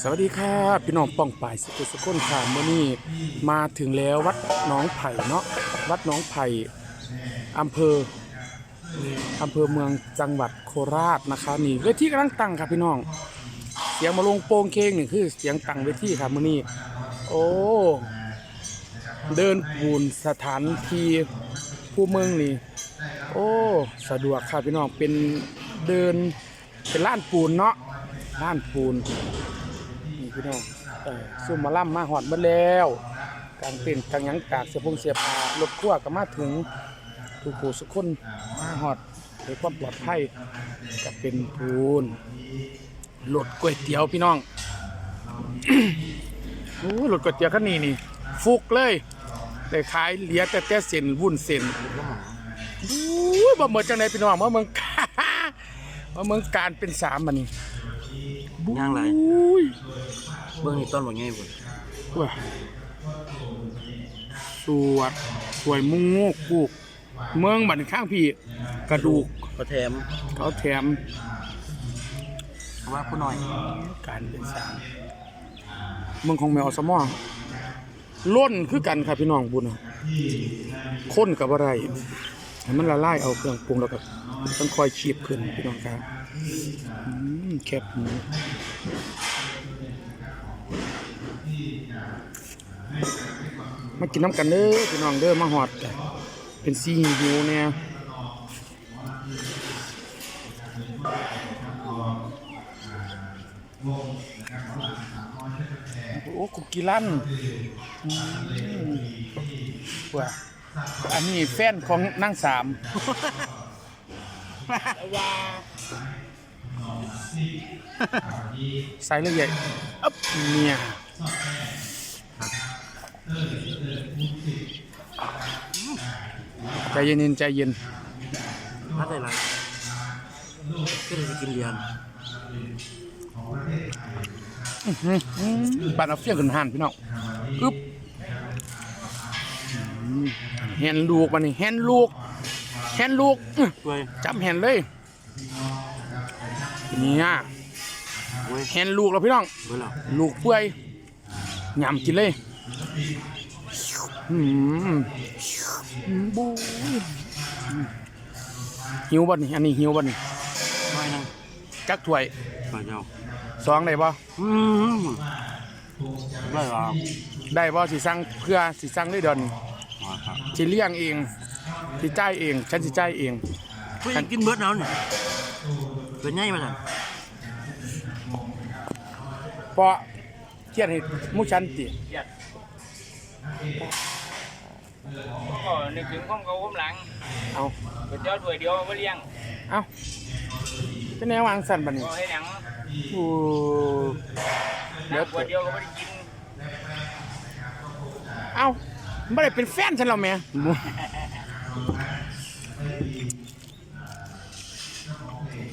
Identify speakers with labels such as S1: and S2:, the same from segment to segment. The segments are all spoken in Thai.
S1: สวัสดีครับพี่น้องป้องป่ายสกุลสกุลค่ะเมื่อนี้มาถึงแล้ววัดหน้องไผ่เนาะวัดหน้องไผ่อำเภออำเภอเมืองจังหวัดโคราชนะคะนี่เวทีกำลังตั้งครับพี่น้อง เสียงมาลงโป่งเคงนี่คือเสียงตั้งเวทีครับมื่อนี้โอ้เดินปูนสถานที่ผู้เมืองนี่โอ้สะดวกครับพี่น้องเป็นเดินเป็นล้านปูนเนาะล้านปูน พี่น้องเออซุ่มมาล่ำมาหอดมาแล้วกางเต็นท์กางหยังกากเสียพงเสียผารถขั้วก็มาถึงทุกผู้สุกคนมาหอดด้วยความปลอดภัยก็เป็นปูนรถก๋วยเตี๋ยวพี่น้อง โอ้รถก๋วยเตี๋ยวคันนี้นี่ ฟุกเลยได้ขายเหลียแต่แต่เส้นวุ่นเส้นโอ้บ่เหมือจังไดพี่น้องมาเมืองกามาเมืองการเป็นสามมันนี่
S2: ย่างไร
S1: อุ้ย
S2: เบื้องนี้ต้นว่าไงพุ่น
S1: ว้าสวดสวยมุงโงกกูก เมืองบันข้างพี่กระดูก
S2: เขาแถม
S1: เขาแถม
S2: เขาว่าผู้น้อย
S1: การเป็นสามเมืองของแมวอสมอล้นคือกันครับพี่น้องบุญน่ะข้นกับอะไรให้มันละลายเอาเครื่องปรุงแล้วก็ต้องคอยชีบขึ้นพี่น้องครับอืม แคบหมูมากินน้ำกันเด้อพี่น้องเด้อมาหอดกันเป็นซีหิวเนี่ยโอ้คุกกี้ลั่นว่าอันนี้แฟนของนางสาม ใส่เลยใหญ่อ๊บเนี่ยใจเย็นๆใจเย็น
S2: ถ้าได้ไรก็เลยจะกินเรียน
S1: บานเอาเฟี้ยงขึ้นหันพี่น้องอึ๊บอืมเห็นลูกมันนี่เห็นลูกเห็นลูกอื้อ
S2: ด้วย
S1: จับเห็นเลย เนี่ย
S2: เว้ย
S1: เห็นลูกแล้วพี่น้อง
S2: เว้ยเหรอ
S1: ลูกเปื่อยยำกินเลยอืมอืมบู๊ยหิวบ่นี่อันนี้หิวบ่นี่
S2: น้อยนั่ง
S1: จักถ้วย
S2: ปลาเจ้า
S1: สองได้บ่
S2: อืมได้หรอ
S1: ได้บ่สิสั่งเพื่อสิสั่งเลยเดยวนี้
S2: อ๋อครับ
S1: สิเลี้ยงเองสิจ่ายเองฉันสิจ่ายเอง
S2: เพื่อนกินเบิร์ดแล้วเนี่ย เป็นไงมาสั่น
S1: เพราะเทียนให้หมู่ฉันติ
S3: ก็นึกถึงความเก่าความหลัง
S1: เอา
S3: ก๋วยเตี๋ยวถ้วยเดียวมาเลี้ยง
S1: เอาเป็นแนววางสั่นบัดนี้
S3: ก็ให้หนัง
S1: โอ้เดี๋ยว
S3: น้ำขวดเดียวก็ไม่ได้กิน
S1: เอาไม่ได้เป็นแฟนฉันแล้วแม่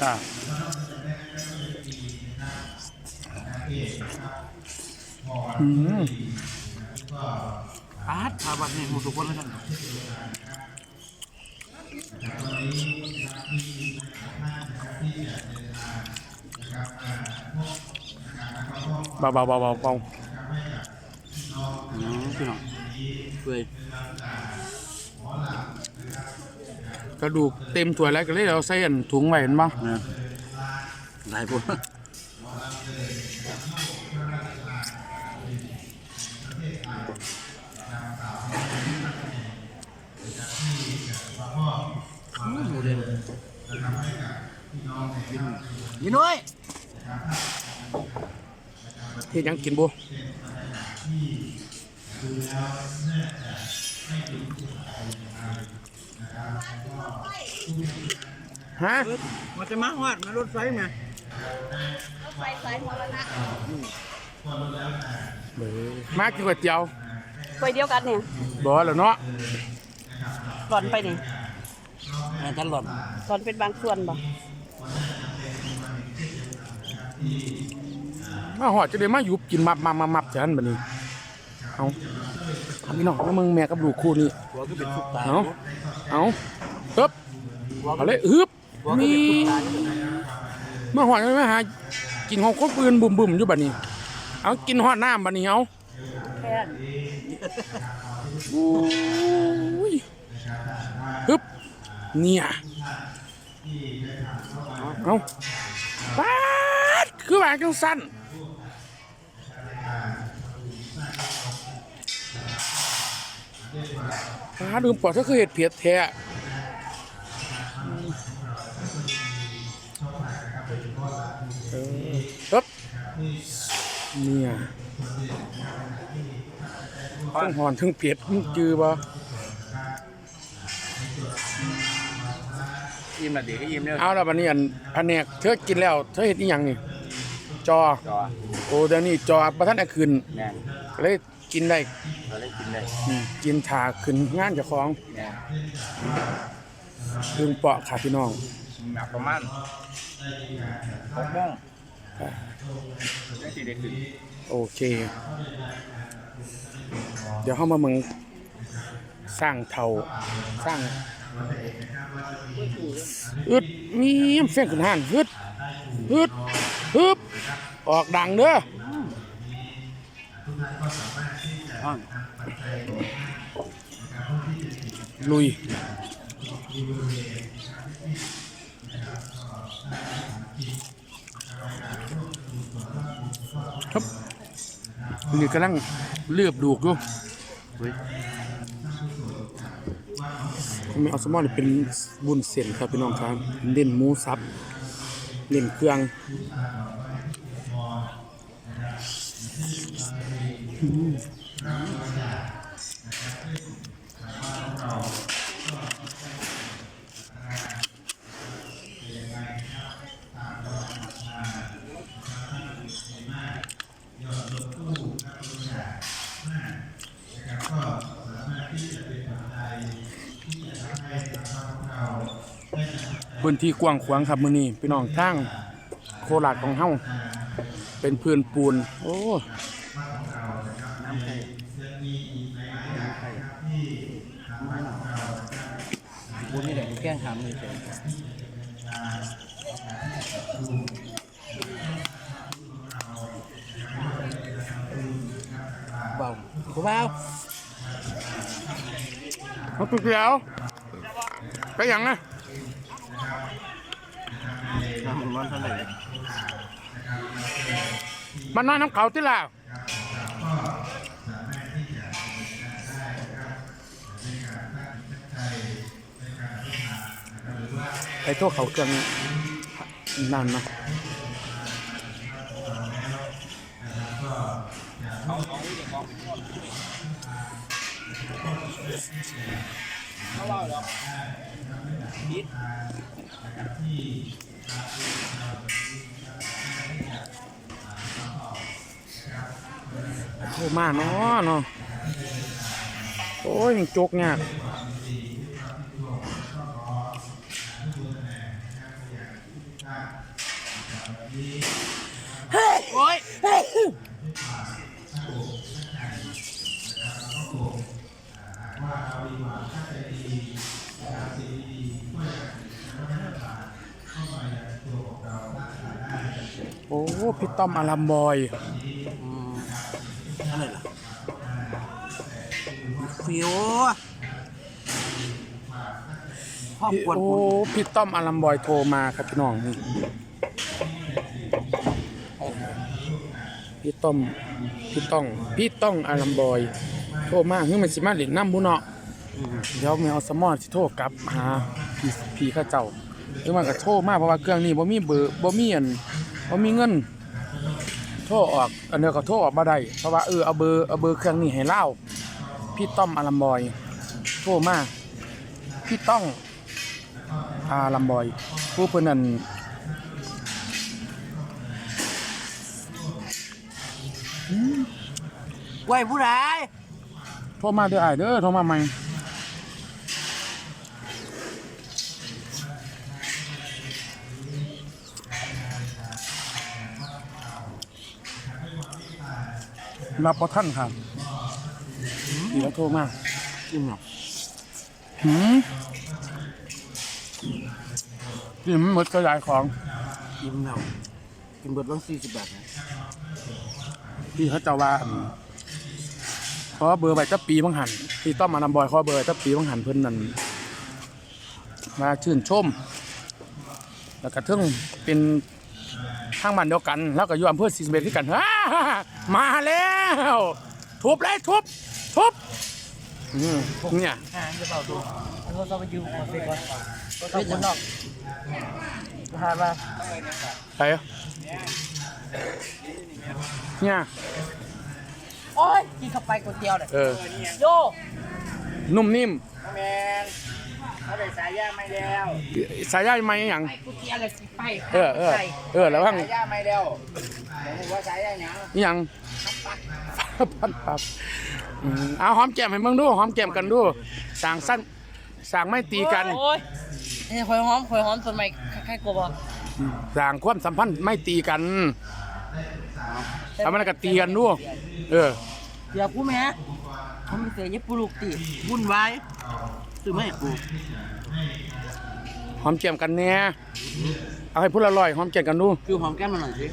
S1: จ้าอืม
S2: อาร์ตพาบัตรนี่หมูสุกคนเลยสั่น
S1: เบาเบาเบาเบาเบา
S2: อืมพี่น้องเว้ย
S1: กระดูกเต็มถ้วยแล้วก็เลยเอาใส่อันถุงไว้เห็นปะ
S2: นะได้ปุ๊บหมูเด่นยี่น้อย
S1: เฮ็ดหยังกินบ่ ฮะ
S2: มันจะมาหอดมารถไฟมา
S4: รถไฟโคสายมรณะ
S1: เบ้อมากินก๋วยเตี๋ยว
S4: ไปเดียวกันเนี่ย
S1: บ่แล้วเนาะ
S4: หล่อนไปนี่
S2: แม่ท่านหล่อน
S4: หล่อนเป็นบางส่วนบ่
S1: มาหอดจะได้มายุบกินมับมับมับมับจันบัดนี้เอา เอาพี่น้องแล้วมึงแม่กับลูกคู่นี้
S2: หัวก็เป็นทุกตา
S1: เอาเอาฮึบเอาเลยฮึบ
S2: หัวก็
S1: มี
S2: เป็นทุกตา
S1: เมื่อหอดไม่หากินของคนปืนบุ่มบุ่มๆอยู่บัดนี้ เอากินหอดน้ำบัดนี้เอา
S4: แค่น
S1: อุ้ยฮึบเนี่ยเอาป๊าดคือว่าจังสั้น ป๊าดลืมปอดถ้าคือเห็ดเพียดแท้เออฮึบเนี่ยทั้งหอนทั้งเปียดมึงจือบ่
S3: ยิ้มละเด็กก็ยิ้มเนี่ย
S1: เอาละบัดนี้อันอันเนี้ยเธอกินแล้ว เธอเห็นอีหยังนี่ จอ
S3: จอ
S1: โอ้เดี๋ยวนี้จอประทันเอาคืน
S3: แม่น
S1: ก็เลยกินได้
S3: เราได้กินได้
S1: อืมกินถาขึ้นงานเจ้าของ
S3: แม่น
S1: เรื่องเปาะค่ะพี่น้อง
S3: หนักประมาณหกโมงได้สิได้ขึ้น
S1: โอเค เดี๋ยวเข้ามาเมืองสร้างเท่าสร้างอึดมีแฟนขึ้นห้านฮึดฮึด ฮึบออกดังเด้อ
S2: ห้อง
S1: ลุยครับนี่กำลังเลือบดูกอยู่
S2: เฮ้ย
S1: ไม่เอาสมอลเป็นบุญเส้นครับพี่น้องครับเล่นหมูสับ เล่นเครื่อง พื้นที่กว้างขวางครับมื้อนี้พี่น้องทางโคราชของเฮาเป็นพื้นปูน โอ้
S2: น้ำไข่น้ำไข่บุญนี่แหละแกล้งทำเลยเฉยเบาคุณเบา
S1: เอาตุ๊กเดียวไปหยังนะ
S2: น้ำมันร้อนเท่าไหร่
S1: มานนอนน้ำเขาที่ลาวไอ้โทษเขาเครื่องนั่นนะโทรอ มาเนาะเนาะโอ้ยมันจกเนี่ยากโอ้ยโอ้ พี่ต้อมอารัมบอย
S2: อืมอะไรล่ะฟิวครอบ
S1: พี่
S2: ครัว
S1: โอ้พี่ต้อมอารัมบอยโทรมาครับพี่น้องนี่พี่ต้อมพี่ต้องพี่ต้องอารัมบอย โทรมาเฮ้ยมันสิมาเล่นน้ำบุเนาะ
S2: อืม
S1: เดี๋ยวแมวสมอสิโทรกลับหาพี่พี่เข้าเจ้าหรือมันก็โทรมาเพราะว่าเครื่องนี้บ่มีเบอร์บ่มีอันบ่มีเงิน โทรออกอันเดียวก็โทรออกมาได้เพราะว่าเออเอาเบอร์เอาเบอร์เครื่องนี้ให้เล่าพี่ต้อมอารัมบอยโทรมาพี่ต้องอารัมบอย ผู้เพิ่นนั่น
S3: ไหวผู้ใด
S1: โทรมาเด้ออ้ายเด้อโทรมาใหม่ รับบ่ทันครับนี่แล้วโทรมา
S2: กินหรอ
S1: หืมนี่มันหมดกระยายของ
S2: กินแล้วกินเบิดต้องสี่สิบบาทนะ
S1: ที่เขาเจะว่าอั่นขอเบอร์ใบจะปีบังหันที่ต้อมมานำบอยขอเบอร์จะปีบังหันเพิ่นนั่นมาชื่นชม แล้วก็ถึงเป็น ทางบ้านเดียวกัน แล้วก็อยู่อำเภอศรีสะเกษที่กันฮ่ามาแล้วทุบเลยทุบทุบอืมเนี่ย
S3: ห่างจะเปล่าดูเราต้องไปยืมหัวเฟกก่อนก็ต้องคนนอกหามา
S1: ไปเนี่ย
S3: โอ้ยกินเข้าไปก๋วยเตี๋ยวเลย
S1: เออ
S3: โย
S1: นุ่มนิ่ม
S3: แมน เขาได้สายย่าไม่แล้ว
S1: สายใยไหมอย่าง
S3: ไปก๋วยเตี๋ยวเลยสิไป
S1: เออเออเออแล้วบ้าง
S3: สายย่าไม่แล้วผมว่าสายย่าหยัง
S1: นี่ยังพันปักอืมเอาหอมแก้มให้เบิ่งดูหอมแก้มกันดูสร้างสั้นสร้างไม่ตีกัน
S3: โอ้ยนี่คอยหอมคอยหอมต้นไม้ใครกลัวบ่
S1: สร้างความสัมพันธ์ไม่ตีกันทำมันก็ตีกันดูเออ
S3: เดี๋ยวกูแม่เขาไม่เสียยี่ปลูกตีวุ่นวาย
S2: ซื้อไม่กู
S1: หอมแก้มกันแน่เอาให้พูดละลอยหอมแก้มกันดู
S2: คือหอมแก้มมาหน่อยสิ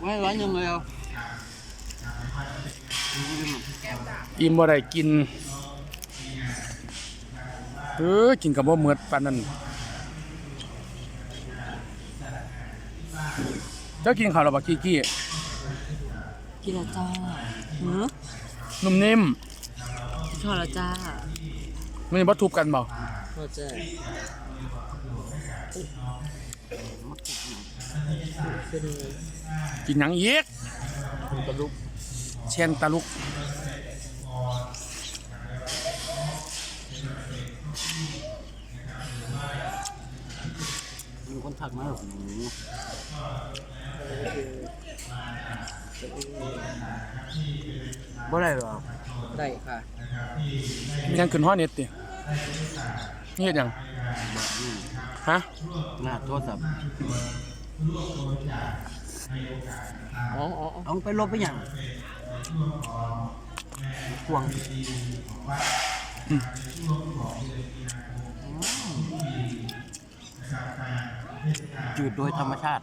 S2: ไว้ร้อยหนึ่งเลยเอา
S1: อิ่มบ่ได้กินเออกินกับบ่เหมือดปานนั้นเจ้ากินข้าวหรือเปล่ากี้กี้
S3: กินแล้วจ้าหือ
S1: นุ่มนิ่ม
S3: กินข้าวแล้วจ้า
S1: มันบ่ทุบกันบ่
S3: โรเจอร์เป็น
S1: กินหยังอีก
S2: กระลุก
S1: เช่นตะลุก
S2: มีคนทักมาหรอหนู บ่ได้หรอก
S3: ได้ค่ะ
S1: ยังขึ้นฮอดเน็ตตินี่เฮ็ดหยังฮะ
S2: หน้าโทรศัพท์
S3: อ๋ออ๋อ
S2: เอาไปลบไปยังห่วงจืดโดยธรรมชาติ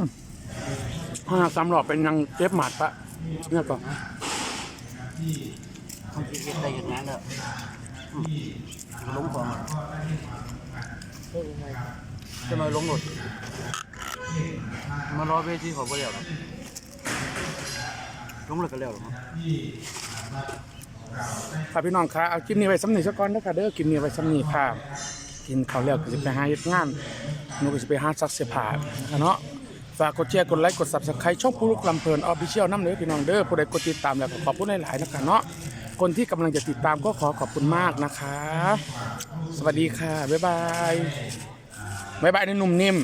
S2: มห้า
S1: สามหลอดเป็นยังเจ็บหมัดปะเนี่ยก่อน
S2: ทำกิจได้อย่างนั้นแล้วอืมลงก่อนจะมาลงหมดมารอเวทีเขอบ่แล้วหรอกลงเลยก็แล้วหรอกมั้ง
S1: ค่ะพี่น้องคะเอาคลิปนี้ไว้สำนีสักก่อนนะคะเด้อคลิปนี้ไว้สำนีค่ะกินข้าวแล้วก็จะไปหาเฮ็ดงานหนูก็จะไปหาซักเสื้อผ้านะคะเนาะ ฝากกดแชร์กดไลค์กดซับสไครต์ช่องผู้ลุกลำเพลินออฟฟิเชียลน้ำเนื้อพี่น้องเด้อผู้ใดกดติดตามแล้วก็ขอบคุณหลายๆนะคะเนาะคนที่กำลังจะติดตามก็ขอขอบคุณมากนะคะ สวัสดีค่ะ บ๊ายบายบ๊ายบายในหนุ่มนิ่ม